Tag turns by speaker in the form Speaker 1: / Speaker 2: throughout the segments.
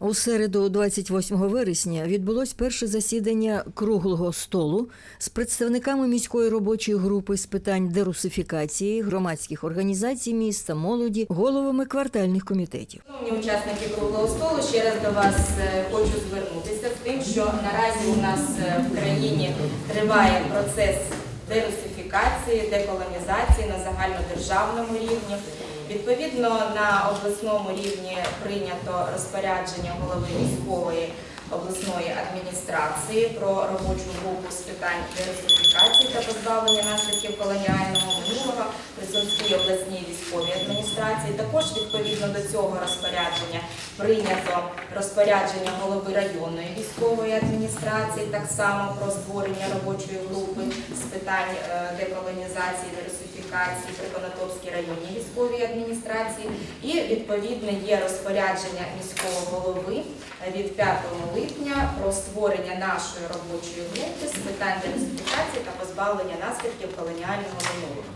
Speaker 1: У середу, 28 вересня, відбулось перше засідання круглого столу з представниками міської робочої групи з питань дерусифікації, громадських організацій міста, молоді, головами квартальних комітетів.
Speaker 2: Шановні учасники круглого столу, ще раз до вас е, хочу звернутися з тим, що наразі у нас е, в країні триває процес дерусифікації, деколонізації на загальнодержавному рівні. Відповідно, на обласному рівні прийнято розпорядження голови міської обласної адміністрації про робочу групу з питань дерусифікації та позбавлення наслідків колоніального минулого при Сумській обласній військовій адміністрації. Також відповідно до цього розпорядження прийнято розпорядження голови районної військової адміністрації, так само про створення робочої групи з питань е, деколонізації, дерусифікації при Конотопській районній військовій адміністрації. І відповідне є розпорядження міського голови від 5 липня про створення нашої робочої групи з питань дерусифікації та позбавлення наслідків колоніального минулого.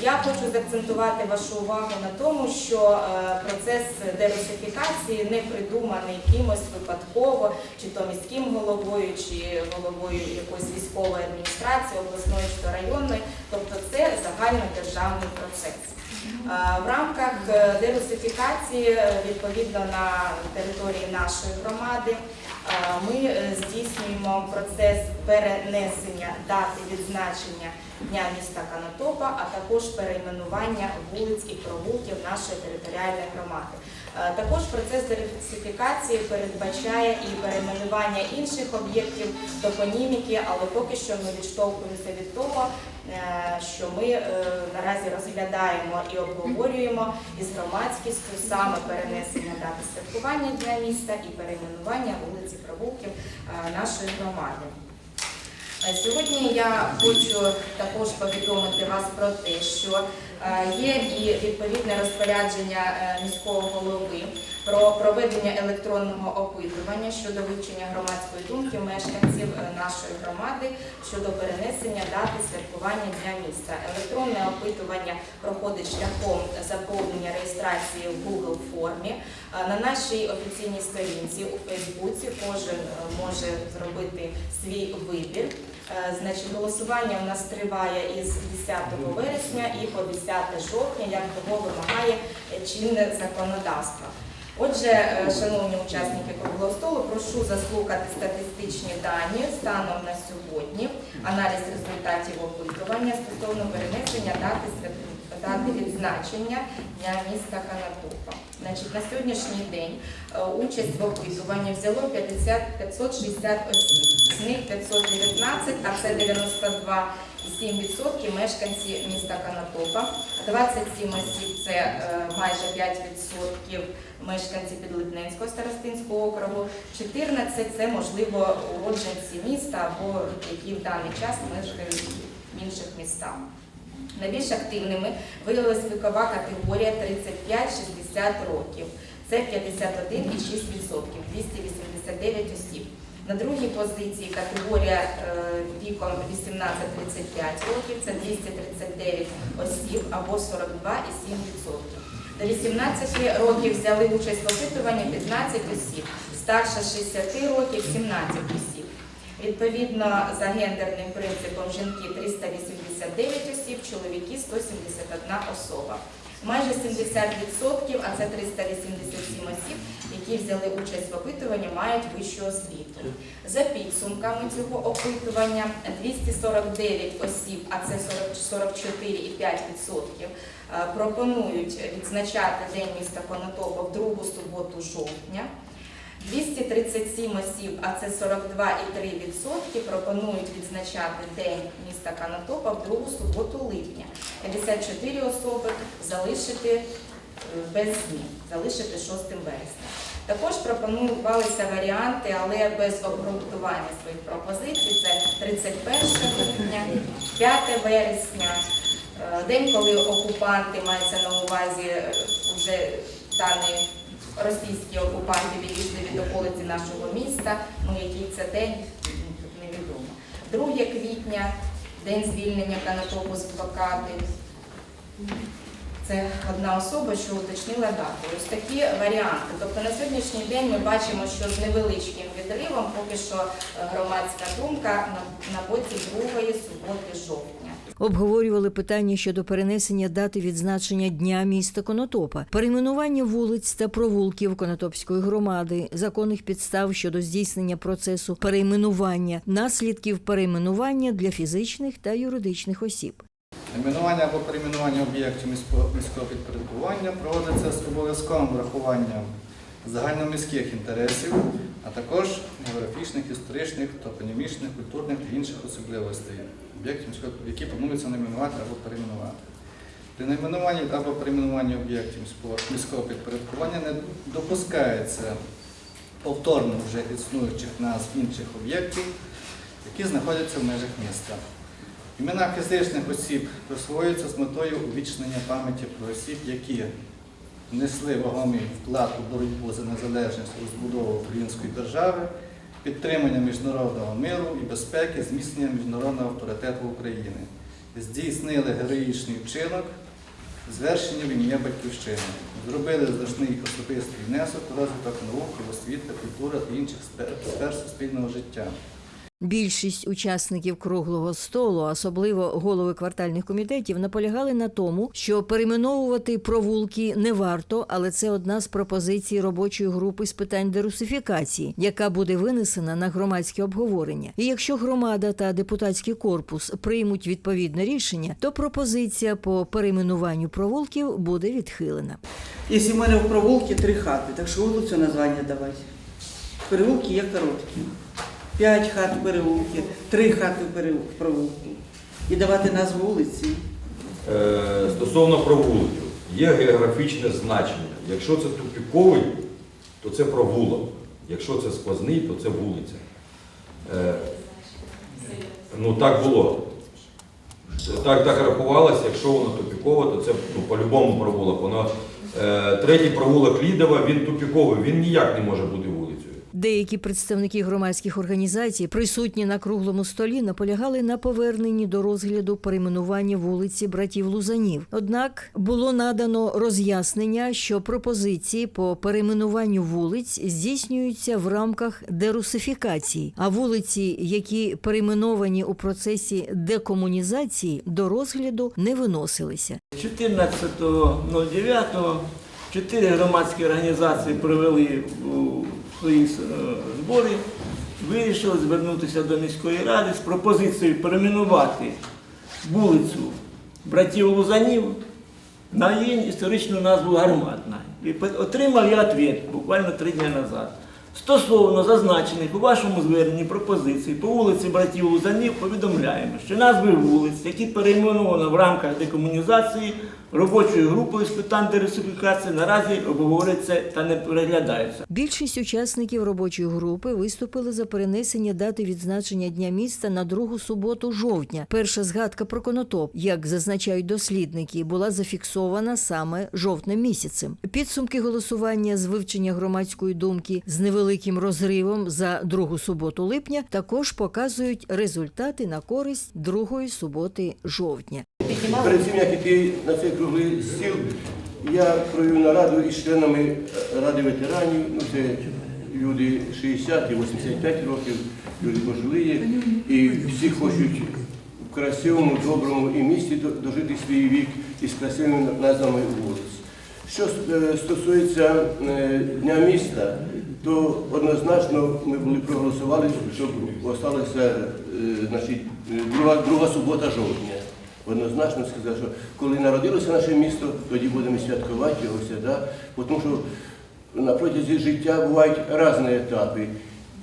Speaker 2: Я хочу заакцентувати вашу увагу на тому, що е, процес дерусифікації не придуманий кимось випадково, чи то міським головою, чи головою якоїсь військової адміністрації, обласної чи районної, тобто це загальнодержавний процес. Е, В рамках е, дерусифікації, відповідно на території нашої громади, ми е, здійснюємо процес перенесення дати відзначення Дня міста Канатопа, а також перейменування вулиць і провулків нашої територіальної громади. Е, Також процес дерусифікації передбачає і перейменування інших об'єктів топоніміки, але поки що ми відштовхуємося від того, е, що ми е, наразі розглядаємо і обговорюємо із громадськістю саме перенесення дати святкування Дня міста і перейменування вулиць і провулків нашої громади. Сьогодні я хочу також повідомити вас про те, що є і відповідне розпорядження е, міського голови про проведення електронного опитування щодо вивчення громадської думки мешканців е, нашої громади щодо перенесення дати святкування Дня міста. Електронне опитування проходить шляхом заповнення реєстрації в Google формі. Е, На нашій офіційній сторінці у Фейсбуці кожен е, може зробити свій вибір. Е, Значить, голосування у нас триває із 10 вересня і по 10 жовтня, як того вимагає чинне законодавство. Отже, е, шановні учасники круглого столу, прошу заслухати статистичні дані станом на сьогодні, аналіз результатів опитування стосовно перенесення дати свят- дати відзначення Дня міста Канатопа. Значить, на сьогоднішній день е, участь в опитуванні взяло 50 560 осіб, з них 519, а це 92,7% мешканці міста Канатопа, 27 осіб це е, майже 5% мешканці Підлипненського старостинського округу, 14 це можливо уродженці міста або які в даний час мешкають в інших містах. Найбільш активними виявилась вікова категорія 35-60 років. Це 51,6%, 289 осіб. На другій позиції категорія е, віком 18-35 років, це 239 осіб або 42,7%. До 18 років взяли участь в опитуванні 15 осіб, старше 60 років 17 осіб. Відповідно, за гендерним принципом жінки 389 осіб, чоловіки 171 особа. Майже 70%, а це 387 осіб, які взяли участь в опитуванні, мають вищу освіту. За підсумками цього опитування 249 осіб, а це 40 44,5%, е, пропонують відзначати День міста Конотопа в другу суботу жовтня. 237 осіб, а це 42,3%, пропонують відзначати День міста Канатопа в другу суботу липня. 54 особи залишити е, без змін, залишити 6 вересня. Також пропонувалися варіанти, але без обґрунтування своїх пропозицій. Це 31 липня, 5 вересня, е, день, коли окупанти мається на увазі е, вже даний російські окупанти відійшли від околиці нашого міста. Ну, який це день, невідомо. 2 квітня, день звільнення Канатопу з блокади. Це одна особа, що уточнила дату. Ось такі варіанти. Тобто на сьогоднішній день ми бачимо, що з невеличким відривом поки що е, громадська думка на, боці другої суботи жовтня.
Speaker 1: Обговорювали питання щодо перенесення дати відзначення Дня міста Конотопа, перейменування вулиць та провулків Конотопської громади, законних підстав щодо здійснення процесу перейменування, наслідків перейменування для фізичних та юридичних осіб.
Speaker 3: Найменування або перейменування об'єктів міського, підпорядкування проводиться з обов'язковим врахуванням загальноміських інтересів, а також географічних, історичних, топонімічних, культурних та інших особливостей об'єктів, які планується найменувати або перейменувати. При найменуванні або перейменуванні об'єктів міського, підпорядкування не допускається повторно вже існуючих назв інших об'єктів, які знаходяться в межах міста. Імена фізичних осіб присвоюються з метою увічнення пам'яті про осіб, які внесли вагомий вклад у боротьбу за незалежність і розбудову української держави, підтримання міжнародного миру і безпеки, зміцнення міжнародного авторитету України, здійснили героїчний вчинок, звершення в ім'я Батьківщини, зробили значний особистий внесок у розвиток науки, освіти, культури та інших сфер- сфер суспільного життя.
Speaker 1: Більшість учасників круглого столу, особливо голови квартальних комітетів, наполягали на тому, що перейменовувати провулки не варто, але це одна з пропозицій робочої групи з питань дерусифікації, яка буде винесена на громадське обговорення. І якщо громада та депутатський корпус приймуть відповідне рішення, то пропозиція по перейменуванню провулків буде відхилена.
Speaker 4: Якщо в мене в провулці три хати, так що вулицю названня давати. Переулки є короткі. П'ять хат в три хати провулку. І давати назву вулиці.
Speaker 5: Е, Стосовно провулків, є географічне значення. Якщо це тупіковий, то це провулок. Якщо це сквозний, то це вулиця. Е, Ну так було. Так, так рахувалося, якщо воно тупікове, то це ну, по-любому провулок. Воно, е, третій провулок Лідова, він тупіковий, він ніяк не може бути.
Speaker 1: Деякі представники громадських організацій, присутні на круглому столі, наполягали на поверненні до розгляду перейменування вулиці братів Лузанів. Однак було надано роз'яснення, що пропозиції по перейменуванню вулиць здійснюються в рамках дерусифікації, а вулиці, які перейменовані у процесі декомунізації, до розгляду не виносилися.
Speaker 6: 14.09 чотири громадські організації провели свої е, збори, вирішили звернутися до міської ради з пропозицією перейменувати вулицю братів Лузанів на її історичну назву Гарматна. І отримав я відповідь буквально три дні назад. Стосовно зазначених у вашому зверненні пропозицій по вулиці братів Лузанів повідомляємо, що назви вулиць, які перейменовано в рамках декомунізації робочою групою з питань дерусифікації, наразі обговорюються та не переглядаються.
Speaker 1: Більшість учасників робочої групи виступили за перенесення дати відзначення Дня міста на другу суботу жовтня. Перша згадка про конотоп, як зазначають дослідники, була зафіксована саме жовтним місяцем. Підсумки голосування з вивчення громадської думки з невеликим розривом за другу суботу липня також показують результати на користь другої суботи жовтня.
Speaker 7: Перед цим як іти на цей круглий стіл, я провів нараду із членами Ради ветеранів. Ну, це люди 60 і 85 років, люди пожилі, і всі хочуть в красивому, доброму і місті дожити свій вік із красивими назвами вулиць. Що е, стосується е, Дня міста, то однозначно ми були проголосували, щоб залишилася е, значить, друга, друга субота жовтня. Однозначно сказав, що коли народилося наше місто, тоді будемо святкувати його свята, тому що на протязі життя бувають різні етапи.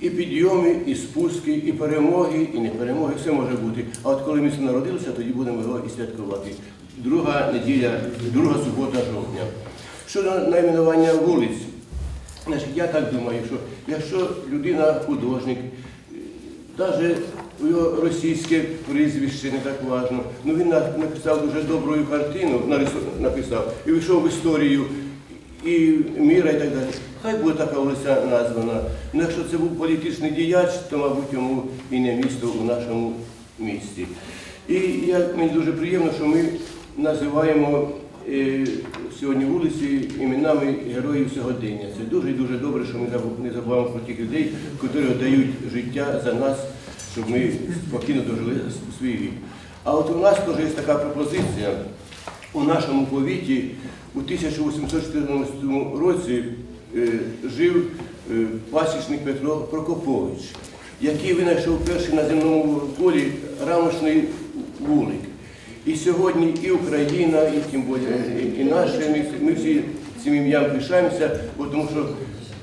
Speaker 7: І підйоми, і спуски, і перемоги, і не перемоги, все може бути. А от коли місто народилося, тоді будемо його і святкувати. Друга неділя, друга субота жовтня. Щодо найменування вулиць, я так думаю, що якщо людина художник, навіть його російське прізвище не так важно. Ну він написав дуже добру картину, написав, і вийшов в історію і міра, і так далі. Хай буде така вулиця названа. Ну, якщо це був політичний діяч, то, мабуть, йому і не місто у нашому місті. І я, мені дуже приємно, що ми називаємо е, сьогодні вулиці іменами героїв сьогодення. Це дуже і дуже добре, що ми не забуваємо про тих людей, які дають життя за нас, щоб ми спокійно дожили свій вік. А от у нас теж є така пропозиція. У нашому повіті у 1814 році е, жив е, пасічник Петро Прокопович, який винайшов перший на земному полі рамочний вулик. І сьогодні і Україна, і тим більше і, і наші, ми, ми всі цим ім'ям пишаємося, бо тому що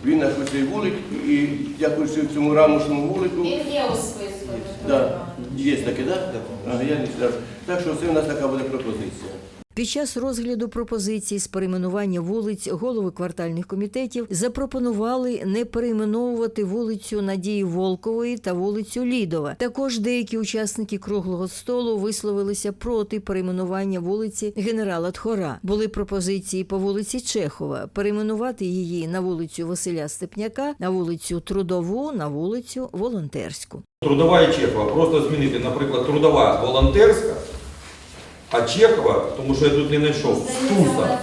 Speaker 7: він наш оцей вулик, і дякуючи цьому рамочному вулику.
Speaker 2: Він є у списку.
Speaker 7: Да, є таке, так? Да? А, я не знаю. Так що це у нас така буде пропозиція.
Speaker 1: Під час розгляду пропозицій з перейменування вулиць голови квартальних комітетів запропонували не перейменовувати вулицю Надії Волкової та вулицю Лідова. Також деякі учасники круглого столу висловилися проти перейменування вулиці генерала Тхора. Були пропозиції по вулиці Чехова перейменувати її на вулицю Василя Степняка, на вулицю Трудову, на вулицю Волонтерську.
Speaker 5: Трудова і Чехова. Просто змінити, наприклад, трудова волонтерська, а Чехова, тому що я тут не знайшов, Стуса.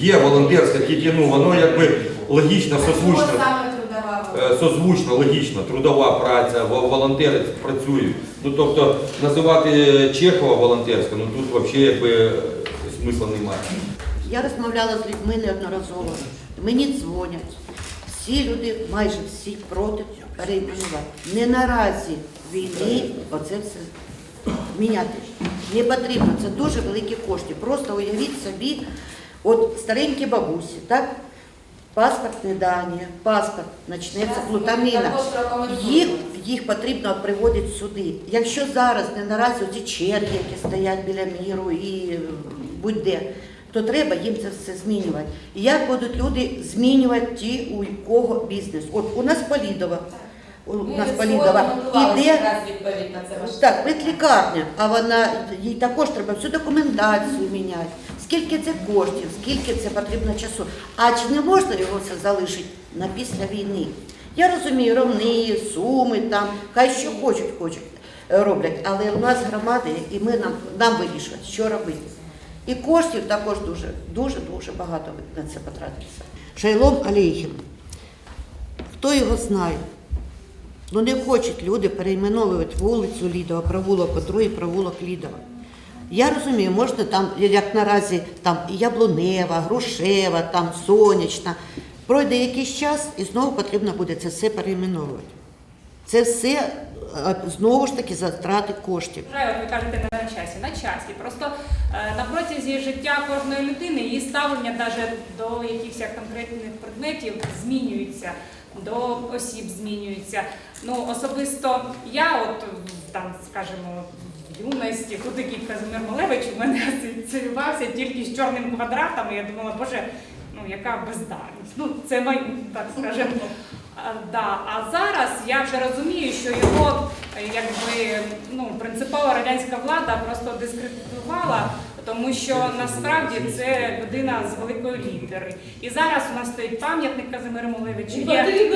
Speaker 5: Є волонтерська, тільки ну, воно якби логічно, созвучно. Е, Созвучно, логічно, трудова праця, волонтери працюють. Ну тобто називати Чехова волонтерська, ну тут взагалі якби е, смисла немає.
Speaker 8: Я розмовляла з людьми неодноразово. Мені дзвонять. Всі люди, майже всі проти перейменувати. Не наразі війни оце все міняти. Не потрібно, це дуже великі кошти. Просто уявіть собі, от старенькі бабусі, так? Паспортні дані, паспорт, почнеться.
Speaker 2: Також прокоментуйте.
Speaker 8: Їх, їх потрібно приводити сюди. Якщо зараз не наразі ці черги, які стоять біля міру і е, будь-де, то треба їм це все змінювати. І як будуть люди змінювати ті, у кого бізнес? От у нас Полідова. У нас Полідова іде.
Speaker 2: відповідь на це ваше.
Speaker 8: Так, ветлікарня, а вона їй також треба всю документацію міняти. Скільки це коштів, скільки це потрібно часу. А чи не можна його все залишити на після війни? Я розумію, ровни, суми там, хай що хочуть, хочуть е, роблять. Але у нас громади, і ми нам, нам вирішувати, що робити. І коштів також дуже, дуже, дуже багато на це потратиться. Шайлом Алейхім. Хто його знає? Ну не хочуть люди перейменовувати вулицю Лідова, провулок Отру і провулок Лідова. Я розумію, можна там, як наразі, там Яблунева, Грушева, там Сонячна. Пройде якийсь час і знову потрібно буде це все перейменовувати. Це все е, знову ж таки затрати коштів.
Speaker 9: Ви кажете не на часі, на часі. Просто е, на протязі життя кожної людини її ставлення навіть до якихось конкретних предметів змінюється, до осіб змінюється. Ну особисто я, от там, скажімо, в юності, тут такий Казимир Малевич у мене асоціювався тільки з чорним квадратом. і Я думала, боже, ну яка бездарність. Ну це май, так скажемо. А, Да, а зараз я вже розумію, що його е, якби ну принципова радянська влада просто дискредитувала, тому що насправді це людина з великої літери. І зараз у нас стоїть пам'ятник Казимира Малевичу, є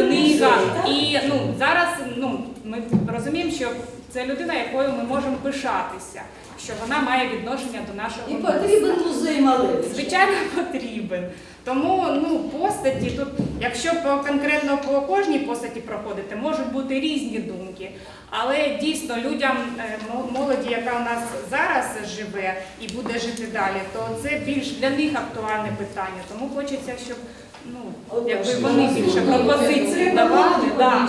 Speaker 9: книга. І ну зараз ну ми розуміємо, що це людина, якою ми можемо пишатися, що вона має відношення до нашого
Speaker 10: І потрібен музей Малевича.
Speaker 9: Звичайно, потрібен. Тому ну постаті тут, якщо по конкретно по кожній постаті проходити, можуть бути різні думки. Але дійсно людям е, молоді, яка у нас зараз живе і буде жити далі, то це більш для них актуальне питання. Тому хочеться, щоб ну якби вони більше пропозиції давали. Да.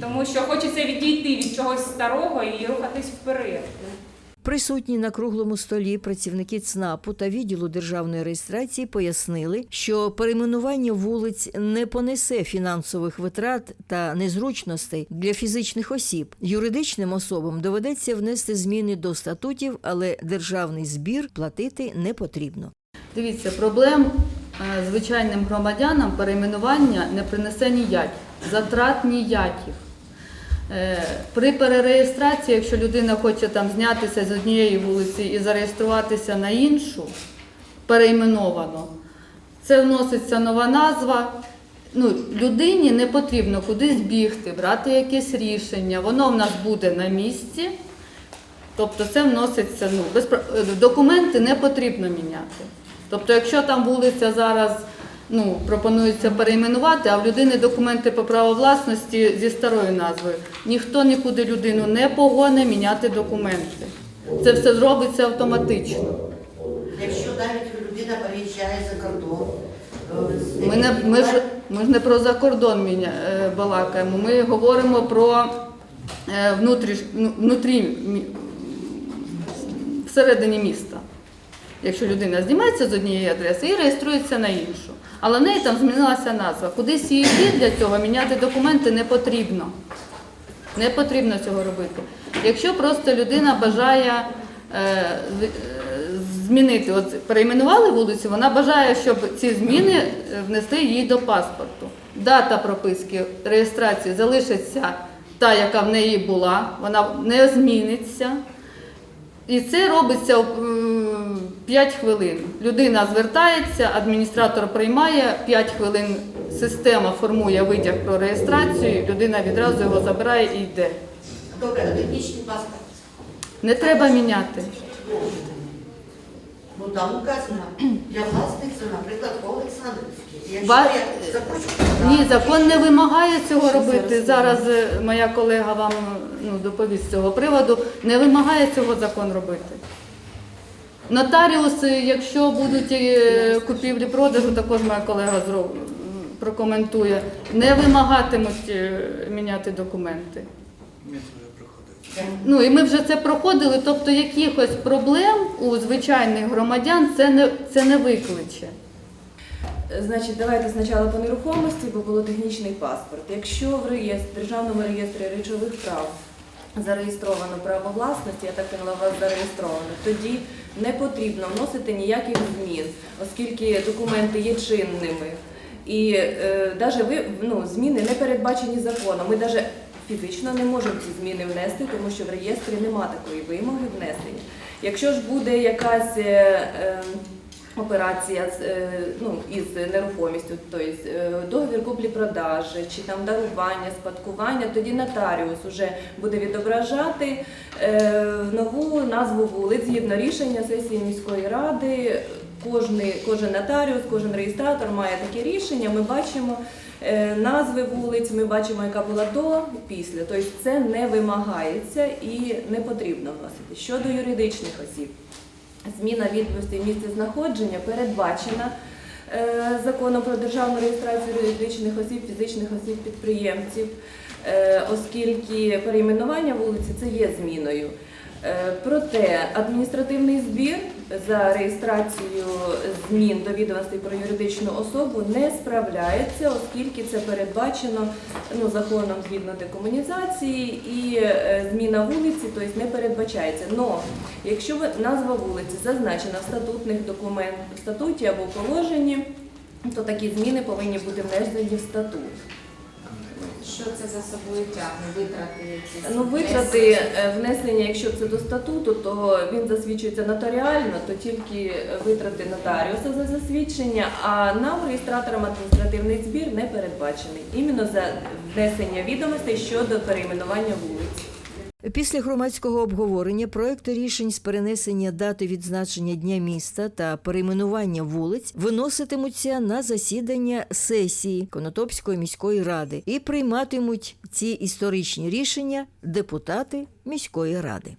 Speaker 9: Тому що хочеться відійти від чогось старого і рухатись вперед.
Speaker 1: Присутні на круглому столі працівники ЦНАПу та відділу державної реєстрації пояснили, що перейменування вулиць не понесе фінансових витрат та незручностей для фізичних осіб. Юридичним особам доведеться внести зміни до статутів, але державний збір платити не потрібно.
Speaker 10: Дивіться, проблем е, звичайним громадянам перейменування не принесе ніяких, затрат ніяких. Е, При перереєстрації, якщо людина хоче там знятися з однієї вулиці і зареєструватися на іншу, перейменовано, це вноситься нова назва. Ну, людині не потрібно кудись бігти, брати якесь рішення. Воно в нас буде на місці. Тобто це вноситься, ну, без, е, документи не потрібно міняти. Тобто, якщо там вулиця зараз ну, пропонується перейменувати, а в людини документи по праву власності зі старою назвою, ніхто нікуди людину не погоне міняти документи. Це все зробиться автоматично.
Speaker 8: Якщо навіть людина переїжджає за кордон, е,
Speaker 10: Ми, не, ми, ж, ми ж не про закордон міня, е, балакаємо, ми говоримо про е, внутріш, ну, внутрі, всередині міста. Якщо людина знімається з однієї адреси і реєструється на іншу. Але в неї там змінилася назва. Кудись її йти для цього, міняти документи не потрібно. Не потрібно цього робити. Якщо просто людина бажає е, е, змінити, от перейменували вулицю, вона бажає, щоб ці зміни е, внести їй до паспорту. Дата прописки реєстрації залишиться та, яка в неї була, вона не зміниться. І це робиться 5 хвилин. Людина звертається, адміністратор приймає 5 хвилин. Система формує витяг про реєстрацію, людина відразу його забирає і йде.
Speaker 8: добре, а технічний паспорт.
Speaker 10: Не треба міняти.
Speaker 8: Ну там указано для власниці, наприклад, по Олександрівській.
Speaker 10: Ва-
Speaker 8: я захочу
Speaker 10: Ні, закон не вимагає цього робити. Зараз е, моя колега вам ну, доповість з цього приводу. Не вимагає цього закон робити. Нотаріуси, якщо будуть е, купівлі продажу, також моя колега прокоментує, не вимагатимуть е, міняти документи. Ну і ми вже це проходили, тобто якихось проблем у звичайних громадян це не, це не викличе.
Speaker 11: Значить, давайте спочатку по нерухомості, бо було технічний паспорт. Якщо в реєстрі, державному реєстрі речових прав зареєстровано право власності, я так поняла, у вас зареєстровано, тоді не потрібно вносити ніяких змін, оскільки документи є чинними. І е, даже ну, зміни не передбачені законом. Ми навіть фізично не можемо ці зміни внести, тому що в реєстрі нема такої вимоги внесення. Якщо ж буде якась е, е, операція з, е, ну, із нерухомістю, тобто договір куплі-продажі, чи там дарування, спадкування, тоді нотаріус вже буде відображати е, нову назву вулиць згідно рішення сесії міської ради. Кожний, кожен нотаріус, кожен реєстратор має таке рішення. Ми бачимо назви вулиць, ми бачимо, яка була до після. Тобто це не вимагається і не потрібно вносити. Щодо юридичних осіб, зміна відомостей місця знаходження передбачена е, законом про державну реєстрацію юридичних осіб, фізичних осіб, підприємців, е, оскільки перейменування вулиці це є зміною. Е, Проте адміністративний збір за реєстрацію змін до відомостей про юридичну особу не справляється, оскільки це передбачено ну, законом згідно декомунізації і е, зміна вулиці, тобто не передбачається. Но якщо назва вулиці зазначена в статутних документах, в статуті або положенні, то такі зміни повинні бути внесені в статут.
Speaker 2: Що це за собою тягне? Витрати якісь?
Speaker 11: Ну, витрати е, внесення, якщо це до статуту, то він засвідчується нотаріально, то тільки е, витрати нотаріуса за засвідчення, а нам, реєстраторам, адміністративний збір не передбачений. Іменно за внесення відомостей щодо перейменування вулиць.
Speaker 1: Після громадського обговорення проекти рішень з перенесення дати відзначення Дня міста та перейменування вулиць виноситимуться на засідання сесії Конотопської міської ради і прийматимуть ці історичні рішення депутати міської ради.